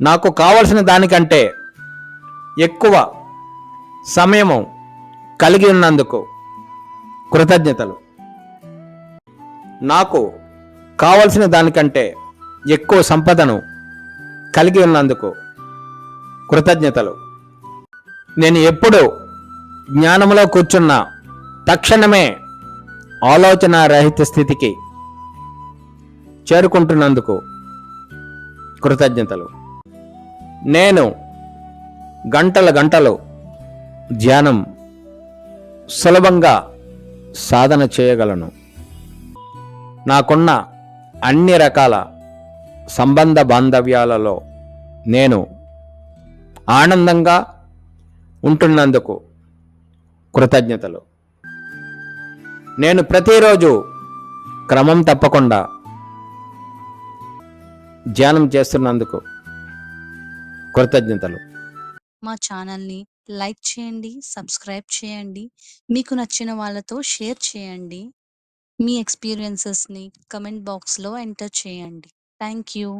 నాకు కావలసిన దానికంటే ఎక్కువ సమయము కలిగి ఉన్నందుకు కృతజ్ఞతలు. నాకు కావలసిన దానికంటే ఎక్కువ సంపదను కలిగి ఉన్నందుకు కృతజ్ఞతలు. నేను ఎప్పుడు జ్ఞానంలో కూర్చున్న తక్షణమే ఆలోచన రహిత స్థితికి చేరుకుంటున్నందుకు కృతజ్ఞతలు. నేను గంటల గంటలు ధ్యానం సులభంగా సాధన చేయగలను. నాకున్న అన్ని రకాల సంబంధ బాంధవ్యాలలో నేను ఆనందంగా ఉంటున్నందుకు కృతజ్ఞతలు. నేను ప్రతిరోజు క్రమం తప్పకుండా ధ్యానం చేస్తున్నందుకు కృతజ్ఞతలు. మా ఛానల్ని లైక్ చేయండి సబ్స్క్రైబ్ చేయండి మీకు నచ్చిన వాళ్ళతో షేర్ చేయండి మీ ఎక్స్పీరియన్సెస్ని కమెంట్ బాక్స్లో ఎంటర్ చేయండి. Thank you.